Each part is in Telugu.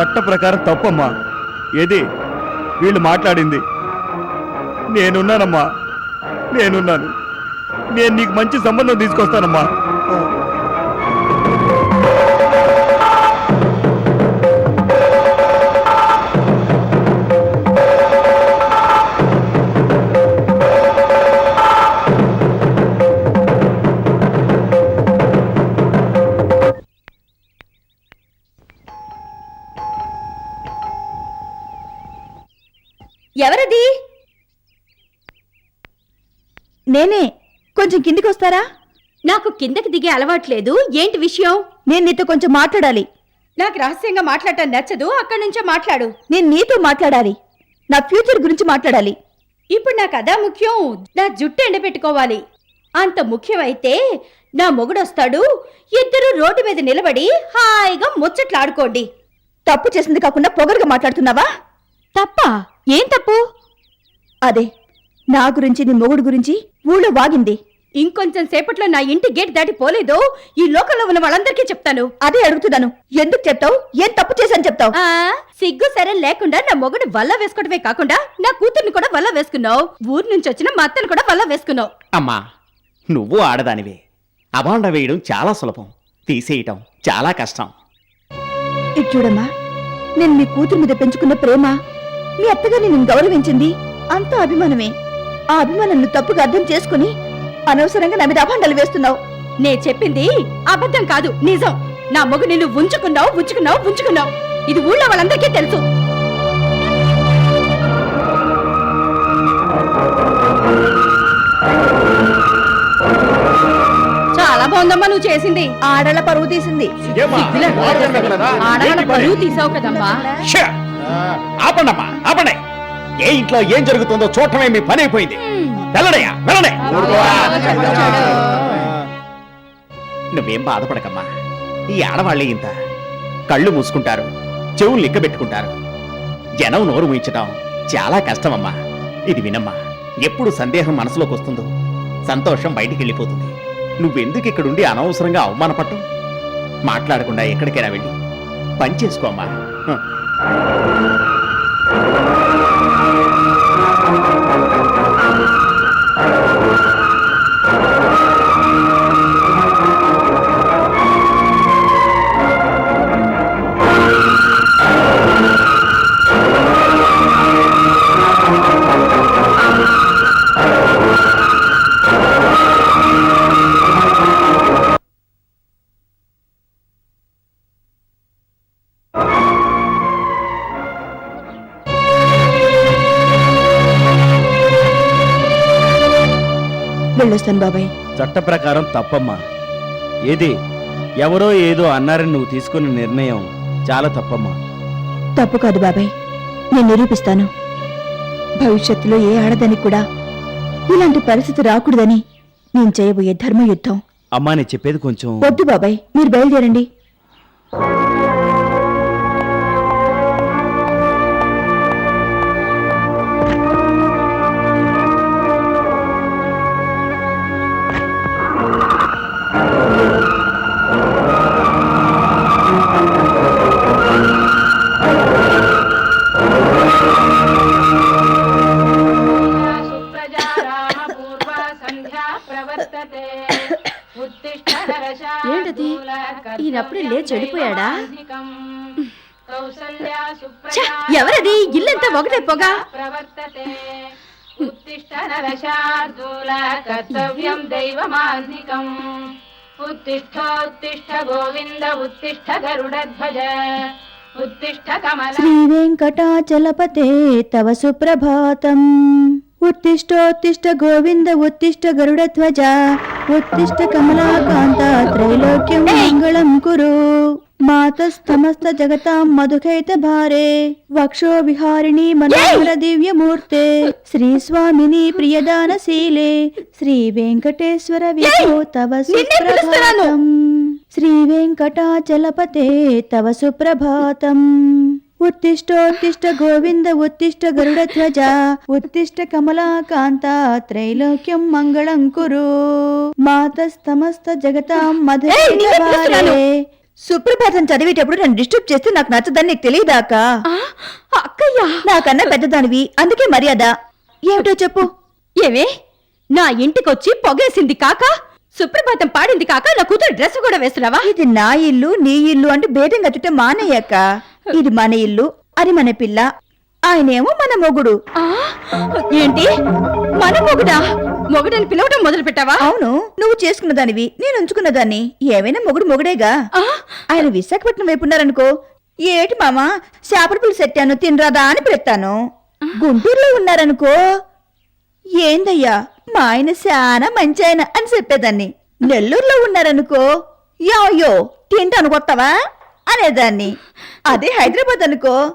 చట్ట ప్రకారం తప్పమ్మా. ఏది? వీళ్ళు మాట్లాడింది. నేనున్నానమ్మా. నేనున్నాను. నేను నీకు మంచి సంబంధం తీసుకొస్తానమ్మా. ఎవరది? నేనే కొంచెం కిందికి వస్తారా? నాకు కిందకి దిగే అలవాట్లేదు ఏంటి విషయం? నేను నీతో కొంచెం మాట్లాడాలి. నాకు రహస్యంగా మాట్లాడటం నచ్చదు. అక్కడి నుంచే మాట్లాడు. నేను నీతో మాట్లాడాలి. నా ఫ్యూచర్ గురించి మాట్లాడాలి. ఇప్పుడు నాకు అదా ముఖ్యం. నా జుట్టు ఎండబెట్టుకోవాలి. అంత ముఖ్యమైతే నా మొగుడొస్తాడు. ఇద్దరు రోడ్డు మీద నిలబడి హాయిగా ముచ్చట్లాడుకోండి. తప్పు చేసింది కాకుండా పొగరుగా మాట్లాడుతున్నావా? తప్ప? ఏం తప్పు? అదే నా గురించి నీ మొగుడు గురించి ఊళ్ళో వాగింది. ఇంకొంచెం సేపట్లో నా ఇంటి గేట్ దాటి పోలేదో ఈ లోకంలో ఉన్న వాళ్ళందరికీ చెప్తాను. అదే అడుగుతున్నాను. ఎందుకు చెప్తావు? ఏం తప్పు చేశాను చెప్తావు? ఆ సిగ్గు సరే లేకుండా నా మొగుడు వల్ల వేసుకోవడమే కాకుండా నా కూతుర్ని కూడా వల్ల వేసుకున్నావు. ఊరు నుంచి వచ్చిన మా అత్తను కూడా వల్ల వేసుకున్నావు. అమ్మా నువ్వు ఆడదానివే. అబాండ వేయడం చాలా సులభం. తీసేయటం చాలా కష్టం. ఇటు చూడమ్మా నేను మీ కూతురు మీద పెంచుకున్న ప్రేమ మీ అత్తగారిని నేను గౌరవించింది అంతా అభిమానమే. ఆ అభిమానం నువ్వు తప్పుగా అర్థం చేసుకుని అనవసరంగా నా మీద అభాండాలు వేస్తున్నావు. నే చెప్పింది అబద్ధం కాదు నిజం. నా మొగు నిన్ను ఉంచుకున్నావు ఉంచుకున్నావు ఉంచుకున్నావు. ఇది ఊళ్ళో వాళ్ళందరికీ తెలుసు. చాలా బాగుందమ్మా నువ్వు చేసింది. ఆడల పరువు తీసింది. పరువు తీసావు కదమ్మా! ఆపండమ్మా ఆపండి. ఏ ఇంట్లో ఏం జరుగుతుందో చూడటమే మీ పని అయిపోయింది. వెళ్ళడయ్యా వెళ్ళడే నువ్వేం బాధపడకమ్మా. ఈ ఆడవాళ్ళే ఇంత. కళ్ళు మూసుకుంటారు చెవులు లిక్కబెట్టుకుంటారు జనం నోరు ముయించటం చాలా కష్టమమ్మా. ఇది వినమ్మా ఎప్పుడు సందేహం మనసులోకి వస్తుందో సంతోషం బయటికి వెళ్ళిపోతుంది. నువ్వెందుకు ఇక్కడుండి అనవసరంగా అవమానపడటం? మాట్లాడకుండా ఎక్కడికైనా వెళ్ళి పని చేసుకోమ్మా Thank you. వెళ్ళొస్తాను బాబాయ్. చట్ట ప్రకారం తప్పమ్మా. ఏది ఎవరో ఏదో అన్నారని నువ్వు తీసుకున్న నిర్ణయం చాలా తప్పమ్మా. తప్పు కాదు బాబాయ్. నేను నిరూపిస్తాను. భవిష్యత్తులో ఏ ఆడదానికి కూడా ఇలాంటి పరిస్థితి రాకూడదని నేను చేయబోయే ధర్మయుద్ధం. అమ్మా నేను చెప్పేది కొంచెం వద్దు బాబాయ్ మీరు బయలుదేరండి. ఈయనప్పుడే లేచి చెడిపోయాడా? కౌసల్యా ఛ! సుప్రజా ఎవరది? ఇల్లంతా ఒకటే పొగ. కర్తవ్యం దైవమాన్నికం ఉత్తిష్టోత్తిష్ట గోవింద ఉత్తిష్ట గరుడధ్వజ. ఉత్తిష్ట కమల. శ్రీ వెంకటాచలపతే తవ సుప్రభాతం. ఉత్తిష్టోత్తిష్ట గోవింద ఉత్తిష్ట గరుడధ్వజ ఉత్తిష్ట కమలాకాంత త్రైలోక్యం మంగళం కురు. మాతస్తమస్త జగతాం మధుకైత భారే. వక్షో విహారిణి మనోహర దివ్యమూర్తే. శ్రీ స్వామిని ప్రియదానశీలే శ్రీ వెంకటేశ్వర విభో తవ నిన్నే పిలుస్తున్నాను. గోవింద ఉత్తిష్ట గరుడ ధ్వజ ఉత్తిష్ట కమలాకాంత త్రైలోక్యం మంగళం కురు. మాతస్తమస్త జగతాం మధురే సుప్రభాతం చదివేటప్పుడు నన్ను డిస్టర్బ్ చేస్తే నాకు నచ్చదని నీకు తెలియదాక? అక్కయ్యా. నాకన్నా పెద్దదానివి అందుకే మర్యాద. ఏమిటో చెప్పు. ఏమే నా ఇంటికొచ్చి పొగేసింది కాక సుప్రభాతం పాడింది కాక నా కూతురు డ్రెస్ కూడా వేస్తున్నావా? ఇది నా ఇల్లు నీ ఇల్లు అంటే భేదంగా చుట్టే మానయ్యాక ఇది మన ఇల్లు అది మన పిల్ల. ఆయనేమో మన మొగుడు. ఏంటి? మన మొగుడా? మొగుడని పిలవటం మొదలు పెట్టావా అవును నువ్వు చేసుకున్న దానివి నేను ఉంచుకున్న దాన్ని. ఏమైనా మొగుడు మొగుడేగా? ఆయన విశాఖపట్నం వైపు ఉన్నారనుకో. ఏటి మామ చేపల పులుసు సెట్టాను తినరాదా అని పెడతాను గుంటూరులో ఉన్నారనుకో. ఏందయ్యా మా ఆయన చాలా మంచి ఆయన అని చెప్పేదాన్ని. నెల్లూరులో ఉన్నారనుకో. యాయో తింటాను కొత్తవా? అనేదాన్ని. అదే హైదరాబాద్ అనుకో.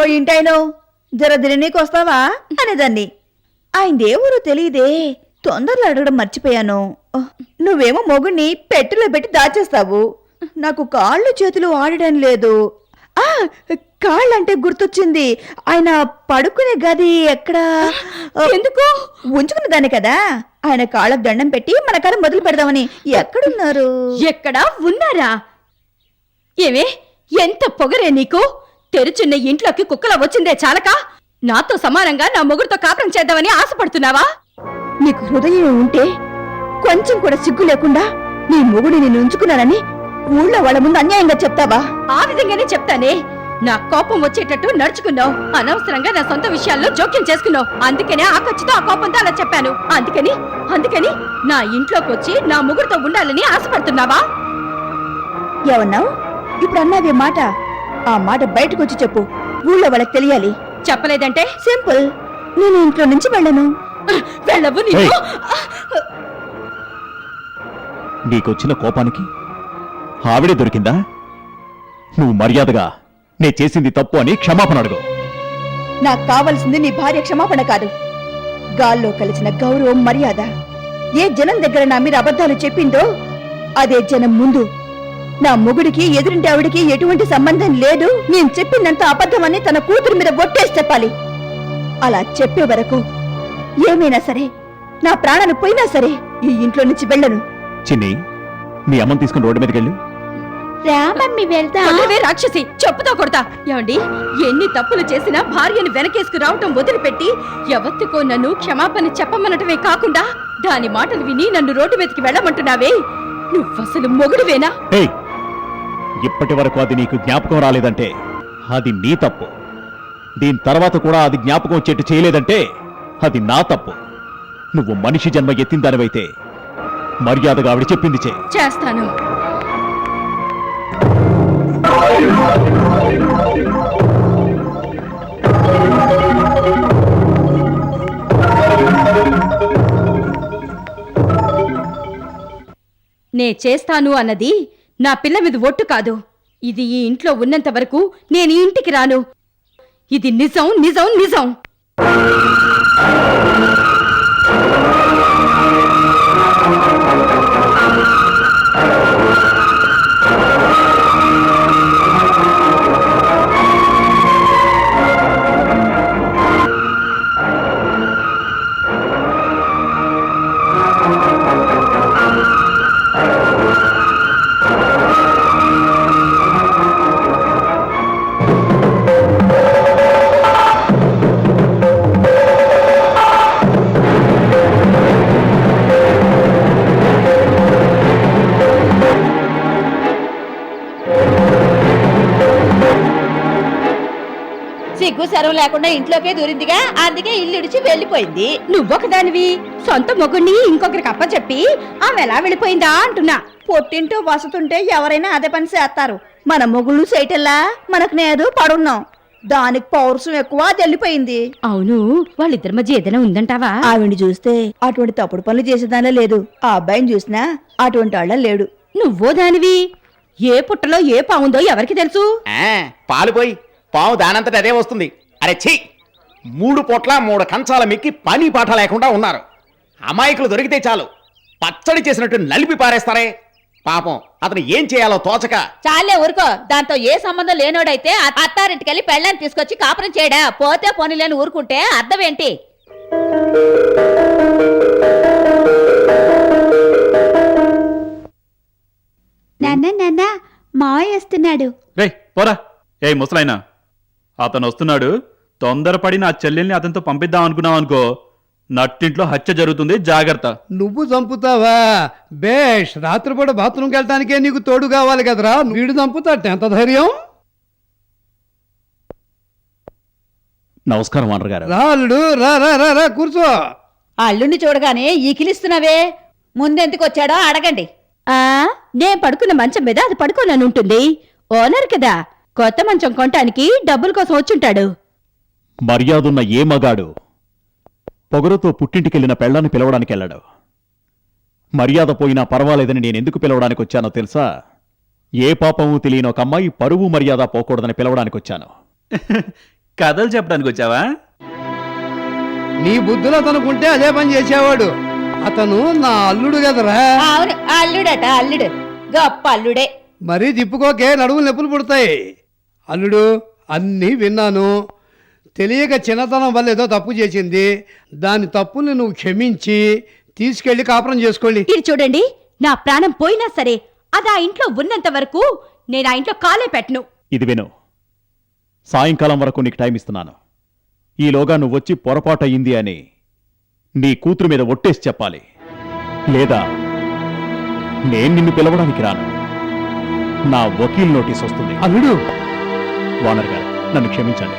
ఓ ఇంటాయనో జర దిననీకి వస్తావా? అనేదాన్ని. ఆయనదే ఊరో తెలియదే తొందరలో అడగడం మర్చిపోయాను. నువ్వేమో మొగుణ్ణి పెట్టెలో పెట్టి దాచేస్తావు. నాకు కాళ్ళు చేతులు ఆడడం లేదు. ఆ కాళ్ళంటే గుర్తొచ్చింది. ఆయన పడుకునే గది ఎక్కడా? ఎందుకు? ఉంచుకున్న దాన్ని కదా. ఆయన కాళ్ళకు దండం పెట్టి మన కథ మొదలు పెడదామని. ఎక్కడున్నారు? ఎక్కడా ఉన్నారా? ఏమే? ఎంత పొగరే నీకు? తెరుచున్న ఇంట్లోకి కుక్కల వచ్చిందే చాలక? నాతో సమానంగా నా మొగుడుతో కాపురం చేద్దామని ఆశపడుతున్నావా? నీకు హృదయం ఉంటే కొంచెం కూడా సిగ్గు లేకుండా నీ మొగుడు నేను ఉంచుకున్నానని ఊళ్ళో వాళ్ళ ముందు అన్యాయంగా చెప్తావా? ఆ విధంగానే చెప్తానే. నా కోపం వచ్చేటట్టు నడుచుకున్నావు. అనవసరంగా నా సొంత విషయాల్లో జోక్యం చేసుకున్నావు. అందుకనే ఆ ఖర్చుతో ఆ కోపంతో అలా చెప్పాను. అందుకని అందుకని నా ఇంట్లోకి వచ్చి నా ముగ్గురుతో ఉండాలని ఆశపడుతున్నావా? ఏమన్నావు? ఇప్పుడు అన్నావే మాట. ఆ మాట బయటకు వచ్చి చెప్పు. ఊళ్ళో వాళ్ళకి తెలియాలి. చెప్పలేదంటే? సింపుల్. నేను ఇంట్లో నుంచి వెళ్ళను. వెళ్ళవు. నీకొచ్చిన కోపానికి ఆవిడే దొరికిందా? నువ్వు మర్యాదగా నే చేసింది తప్పు అని క్షమాపణ అడుగు. నాకు కావలసింది నీ భార్య క్షమాపణ కాదు. గాల్లో కలిసిన గౌరవం మర్యాద. ఏ జనం దగ్గర నా మీద అబద్ధాలు చెప్పిందో అదే జనం ముందు. నా మొగుడికి ఎదురింటి ఆవిడికి ఎటువంటి సంబంధం లేదు. నేను చెప్పిందంత అబద్ధమని తన కూతురు మీద ఒట్టేసి చెప్పాలి. అలా చెప్పే వరకు ఏమైనా సరే నా ప్రాణాలు పోయినా సరే ఈ ఇంట్లో నుంచి వెళ్ళను. చిన్ని మీ అమ్మని తీసుకుని రోడ్డు మీదకి వెళ్ళు. రామమ్మి వెళ్తా? కొల్లవే రాక్షసి చెప్పుతో కొడతా. ఏమండి ఎన్ని తప్పులు చేసినా భార్యను వెనకేసుకు రావటం వదిలిపెట్టి ఎవత్తుకో నన్ను క్షమాపణ చెప్పమనటమే కాకుండా దాని మాటలు విని నన్ను రోడ్డు మీదకి వెళ్ళమంటున్నావే? నువ్వసలు మొగుడువేనా? ఏయ్ ఇప్పటి వరకు అది నీకు జ్ఞాపకం రాలేదంటే అది నీ తప్పు. దీని తర్వాత కూడా అది జ్ఞాపకం వచ్చేట్టు చేయలేదంటే అది నా తప్పు. నువ్వు మనిషి జన్మ ఎత్తిన దానివైతే మర్యాదగా ఆవిడ చెప్పింది చే చేస్తాను. నే చేస్తాను అన్నది నా పిల్ల మీద ఒట్టు కాదు. ఇది ఈ ఇంట్లో ఉన్నంత వరకు నేను ఈ ఇంటికి రాను. ఇది నిజం నిజం నిజం. సిగ్గు సరం లేకుండా ఇంట్లోకే దూరిందిగా అందుకే ఇల్లు ఇడిచి వెళ్ళిపోయింది. నువ్వొకదానివి సొంత మొగుణ్ణి ఇంకొకరికి అప్పచెప్పి ఆమె ఎలా వెళ్ళిపోయిందా అంటున్నా. పొట్టింటో వసతుంటే ఎవరైనా అదే పని చేస్తారు. మన మొగుళ్ళు చేయటల్లా మనకు నేదు పడున్నాం. దానికి పౌరుషం ఎక్కువ వెళ్ళిపోయింది. అవును వాళ్ళిద్దరి మధ్య ఏదైనా ఉందంటావా? ఆవిడ చూస్తే అటువంటి తప్పుడు పనులు చేసేదానిలో లేదు. ఆ అబ్బాయిని చూసినా అటువంటి వాళ్ళ లేడు. నువ్వో దానివి? ఏ పుట్టలో ఏ పావుందో ఎవరికి తెలుసు? పాలు పోయి. పావు దానంతట అదే వస్తుంది. అరే ఛీ! మూడు పొట్ల మూడు కంచాల మిక్కి పని పాట లేకుండా ఉన్నారు. అమాయకులు దొరికితే చాలు. పచ్చడి చేసినట్టు నలిపి పారేస్తారే. పాపం అతను ఏం చేయాలో తోచక. చాలే ఊరుకో. దాంతో ఏ సంబంధం లేనోడైతే అత్తారింటికెళ్ళి పెళ్ళాన్ని తీసుకొచ్చి కాపురం చేయడా? పోతే పోనీలేని ఊరుకుంటే అర్థం ఏంటి? మావయ్య వస్తున్నాడు. రే పోరా. ఏ ముసలాయనా. అతను వస్తున్నాడు. తొందరపడి నా చెల్లెల్ని అతనితో పంపిద్దాం అనుకున్నావు అనుకో నట్టింట్లో హత్య జరుగుతుంది జాగ్రత్త. నువ్వు చంపుతావా? బేష్ రాత్రిపూట బాత్రూమ్కి వెళ్ళటానికే నీకు తోడు కావాలి కదరా? వీడు చంపుతాట ఎంత ధైర్యం? నమస్కారం వానర్ గారు. రా అల్లుడు రా రా రా రా కూర్చో. ఆ అల్లుణ్ణి చూడగానే ఈకిలిస్తున్నావే. ముందెందుకు వచ్చాడో అడగండి. ఆ? నేను పడుకున్న మంచం మీద అది పడుకోనని ఉంటుంది. ఓనర్ కదా కొత్త మంచం కొనటానికి డబ్బుల కోసం వచ్చుంటాడు. మర్యాదున్న ఏ మగాడు? పొగరుతో పుట్టింటికెళ్ళిన పెళ్ళాన్ని పిలవడానికి వెళ్ళాడు. మర్యాద పోయినా పర్వాలేదని నేను ఎందుకు పిలవడానికి వచ్చానో తెలుసా? ఏ పాపము తెలియని ఒక అమ్మాయి పరువు మర్యాద పోకూడదని పిలవడానికి వచ్చాను. కథలు చెప్పడానికి వచ్చావా? నీ బుద్ధులు అతనుకుంటే అదే పని చేసేవాడు. అతను నా అల్లుడు కదరా. అవును అల్లుడట అల్లుడు. గొప్ప అల్లుడే. మరీ తిప్పుకోకే నడువులు నొప్పులు పుడతాయి. అల్లుడు అన్నీ విన్నాను. తెలియక చిన్నతనం వల్ల ఏదో తప్పు చేసింది. దాని తప్పుని నువ్వు క్షమించి తీసుకెళ్ళి కాపురం చేసుకోండి. ఇది చూడండి నా ప్రాణం పోయినా సరే అది ఆ ఇంట్లో ఉన్నంత వరకు నేను ఆ ఇంట్లో కాలే పెట్టను. ఇది విను. సాయంకాలం వరకు నీకు టైం ఇస్తున్నాను. ఈలోగా నువ్వొచ్చి పొరపాటు అయ్యింది అని నీ కూతురు మీద ఒట్టేసి చెప్పాలి. లేదా నేను నిన్ను పిలవడానికి రాను. నా వకీల్ నోటీస్ వస్తుంది. అల్లుడు! వానర్ గారు నన్ను క్షమించండి.